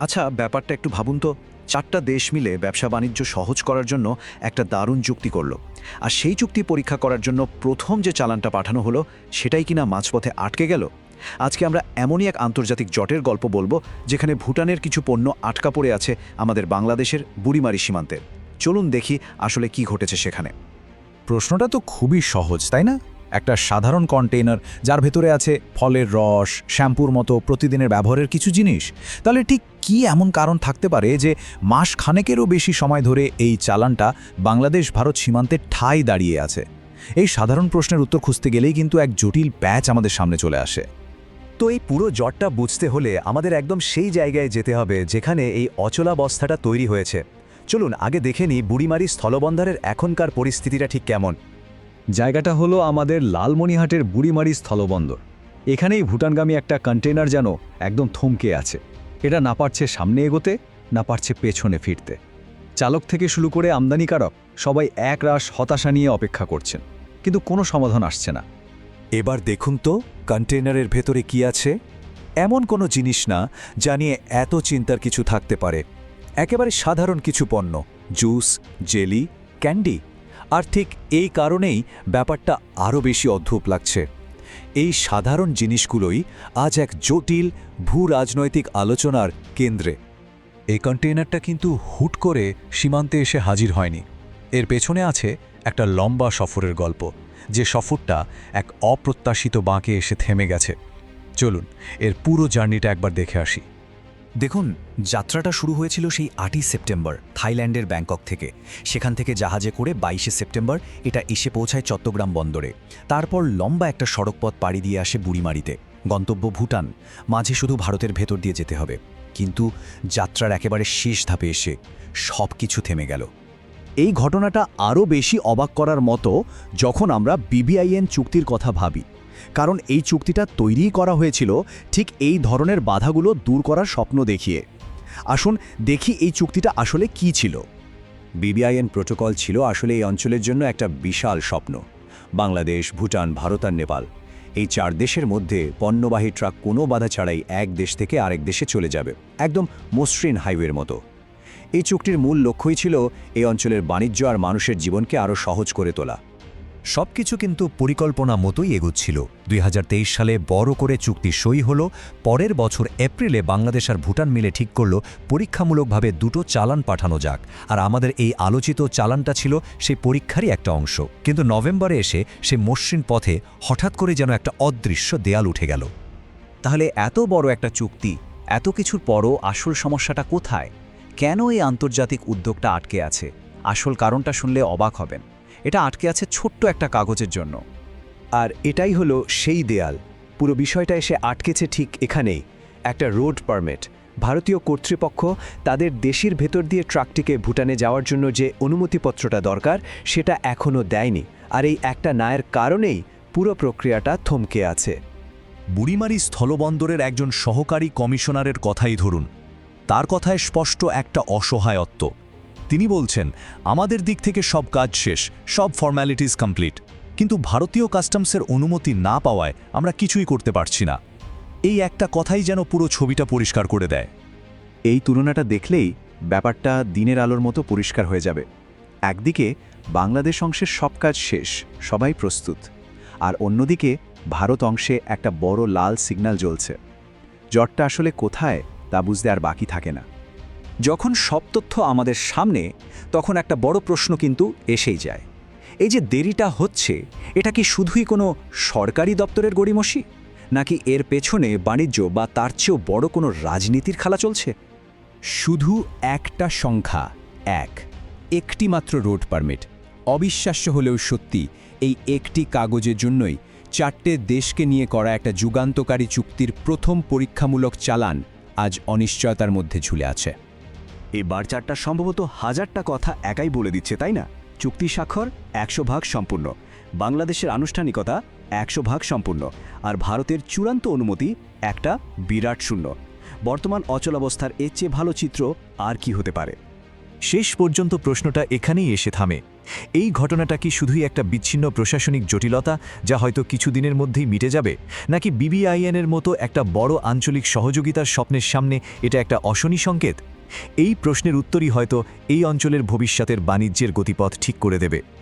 আচ্ছা ব্যাপারটা একটু ভাবুন তো। চারটা দেশ মিলে ব্যবসা বাণিজ্য সহজ করার জন্য একটা দারুণ চুক্তি করল। আর সেই চুক্তি পরীক্ষা করার জন্য প্রথম যে চালানটা পাঠানো হলো, সেটাই কিনা মাঝপথে আটকে গেল? আজকে আমরা এমনই এক আন্তর্জাতিক জটের গল্প বলব, যেখানে ভুটানের কিছু পণ্য আটকা পড়ে আছে আমাদের বাংলাদেশের বুড়িমারি সীমান্তে। চলুন দেখি আসলে কি ঘটেছে সেখানে। প্রশ্নটা তো খুবই সহজ, তাই না? একটা সাধারণ কন্টেইনার যার ভেতরে আছে ফলের রস, শ্যাম্পুর মতো প্রতিদিনের ব্যবহারের কিছু জিনিস। তাহলে ঠিক কি এমন কারণ থাকতে পারে যে মাস খানেকেরও বেশি সময় ধরে এই চালানটা বাংলাদেশ ভারত সীমান্তে ঠাই দাঁড়িয়ে আছে? এই সাধারণ প্রশ্নের উত্তর খুঁজতে গেলেই কিন্তু এক জটিল প্যাচ আমাদের সামনে চলে আসে। তো এই পুরো জটটা বুঝতে হলে আমাদের একদম সেই জায়গায় যেতে হবে যেখানে এই অচলাবস্থাটা তৈরি হয়েছে। চলুন আগে দেখে নিই বুড়িমারি স্থলবন্দরের এখনকার পরিস্থিতিটা ঠিক কেমন। জায়গাটা হলো আমাদের লালমনিহাটের বুড়িমারি স্থলবন্দর। এখানেই ভুটানগামী একটা কন্টেনার যেন একদম থমকে আছে। এটা না পারছে সামনে এগোতে, না পারছে পেছনে ফিরতে। চালক থেকে শুরু করে আমদানিকারক সবাই এক রাশ হতাশা নিয়ে অপেক্ষা করছেন, কিন্তু কোনো সমাধান আসছে না। এবার দেখুন তো কন্টেনারের ভেতরে কি আছে। এমন কোনো জিনিস না যা নিয়ে এত চিন্তার কিছু থাকতে পারে। একেবারে সাধারণ কিছু পণ্য, জুস, জেলি, ক্যান্ডি আর ঠিক এই কারণেই ব্যাপারটা আরও বেশি অদ্ভুত লাগছে। এই সাধারণ জিনিসগুলোই আজ এক জটিল ভূ রাজনৈতিক আলোচনার কেন্দ্রে। এই কন্টেইনারটা কিন্তু হুট করে সীমান্তে এসে হাজির হয়নি। এর পেছনে আছে একটা লম্বা সফরের গল্প, যে সফরটা এক অপ্রত্যাশিত বাঁকে এসে থেমে গেছে। চলুন, এর পুরো জার্নিটা একবার দেখে আসি। দেখুন, যাত্রাটা শুরু হয়েছিল সেই আটই সেপ্টেম্বর থাইল্যান্ডের ব্যাংকক থেকে। সেখান থেকে জাহাজে করে বাইশে সেপ্টেম্বর এটা এসে পৌঁছায় চট্টগ্রাম বন্দরে। তারপর লম্বা একটা সড়কপথ পাড়ি দিয়ে আসে বুড়িমারিতে। গন্তব্য ভুটান। মাঝে শুধু ভারতের ভেতর দিয়ে যেতে হবে। কিন্তু যাত্রার একেবারে শেষ ধাপে এসে সব কিছু থেমে গেল। এই ঘটনাটা আরও বেশি অবাক করার মতো যখন আমরা বিবিআইএন চুক্তির কথা ভাবি। কারণ এই চুক্তিটা তৈরিই করা হয়েছিল ঠিক এই ধরনের বাধাগুলো দূর করার স্বপ্ন দেখিয়ে। আসুন দেখি এই চুক্তিটা আসলে কি ছিল। বিবিআইএন প্রোটোকল ছিল আসলে এই অঞ্চলের জন্য একটা বিশাল স্বপ্ন। বাংলাদেশ, ভুটান, ভারত আর নেপাল। এই চার দেশের মধ্যে পণ্যবাহী ট্রাক কোনো বাধা ছাড়াই এক দেশ থেকে আরেক দেশে চলে যাবে, একদম মসৃণ হাইওয়ের মতো। এই চুক্তির মূল লক্ষ্যই ছিল এই অঞ্চলের বাণিজ্য আর মানুষের জীবনকে আরও সহজ করে তোলা। সবকিছু কিন্তু পরিকল্পনা মতোই এগুচ্ছিল। দুই হাজার তেইশ সালে বড় করে চুক্তি সই হল, পরের বছর এপ্রিলে বাংলাদেশ আর ভুটান মিলে ঠিক করল, পরীক্ষামূলকভাবে দুটো চালান পাঠানো যাক। আর আমাদের এই আলোচিত চালানটা ছিল সেই পরীক্ষারই একটা অংশ। কিন্তু নভেম্বরে এসে সে মসৃণ পথে হঠাৎ করে যেন একটা অদৃশ্য দেয়াল উঠে গেল। তাহলে এত বড় একটা চুক্তি, এত কিছুর পরও আসল সমস্যাটা কোথায়? কেন এই আন্তর্জাতিক উদ্যোগটা আটকে আছে? আসল কারণটা শুনলে অবাক হবেন। এটা আটকে আছে ছোট্ট একটা কাগজের জন্য। আর এটাই হলো সেই দেয়াল। পুরো বিষয়টা এসে আটকেছে ঠিক এখানেই। একটা রোড পারমিট। ভারতীয় কর্তৃপক্ষ তাদের দেশের ভেতর দিয়ে ট্রাকটিকে ভুটানে যাওয়ার জন্য যে অনুমতিপত্রটা দরকার, সেটা এখনও দেয়নি। আর এই একটা নায়ের কারণেই পুরো প্রক্রিয়াটা থমকে আছে। বুড়িমারি স্থলবন্দরের একজন সহকারী কমিশনারের কথাই ধরুন। তার কথায় স্পষ্ট একটা অসহায়ত্ব। তিনি বলছেন, আমাদের দিক থেকে সব কাজ শেষ, সব ফর্ম্যালিটিস কমপ্লিট কিন্তু ভারতীয় কাস্টমসের অনুমতি না পাওয়ায় আমরা কিছুই করতে পারছি না। এই একটা কথাই যেন পুরো ছবিটা পরিষ্কার করে দেয়। এই তুলনাটা দেখলেই ব্যাপারটা দিনের আলোর মতো পরিষ্কার হয়ে যাবে। একদিকে, বাংলাদেশ অংশের সব কাজ শেষ, সবাই প্রস্তুত। আর অন্যদিকে, ভারত অংশে একটা বড় লাল সিগন্যাল জ্বলছে। জটটা আসলে কোথায়, তা বুঝতে আর বাকি থাকে না। যখন সব তথ্য আমাদের সামনে, তখন একটা বড় প্রশ্ন কিন্তু এসেই যায়। এই যে দেরিটা হচ্ছে, এটা কি শুধুই কোনো সরকারি দপ্তরের গড়িমসি? নাকি এর পেছনে বাণিজ্য বা তার চেয়েও বড় কোনো রাজনীতির খেলা চলছে? শুধু একটা সংখ্যা, এক। একটি মাত্র রোড পারমিট। অবিশ্বাস্য হলেও সত্যি, এই একটি কাগজের জন্যই চারটে দেশকে নিয়ে করা একটা যুগান্তকারী চুক্তির প্রথম পরীক্ষামূলক চালান আজ অনিশ্চয়তার মধ্যে ঝুলে আছে। এই বারচারটা সম্ভবত হাজারটা কথা একাই বলে দিচ্ছে, তাই না? চুক্তি স্বাক্ষর, একশো ভাগ সম্পূর্ণ। বাংলাদেশের আনুষ্ঠানিকতা, একশো ভাগ সম্পূর্ণ। আর ভারতের চূড়ান্ত অনুমতি, একটা বিরাট শূন্য। বর্তমান অচলাবস্থার এর চেয়ে ভালো চিত্র আর কি হতে পারে? শেষ পর্যন্ত প্রশ্নটা এখানেই এসে থামে। এই ঘটনাটা কি শুধুই একটা বিচ্ছিন্ন প্রশাসনিক জটিলতা, যা হয়তো কিছুদিনের মধ্যেই মিটে যাবে? নাকি বিবিআইএনের মতো একটা বড় আঞ্চলিক সহযোগিতার স্বপ্নের সামনে এটা একটা অশনি সংকেত? এই প্রশ্নের উত্তরই হয়তো এই অঞ্চলের ভবিষ্যতের বাণিজ্যের গতিপথ ঠিক করে দেবে।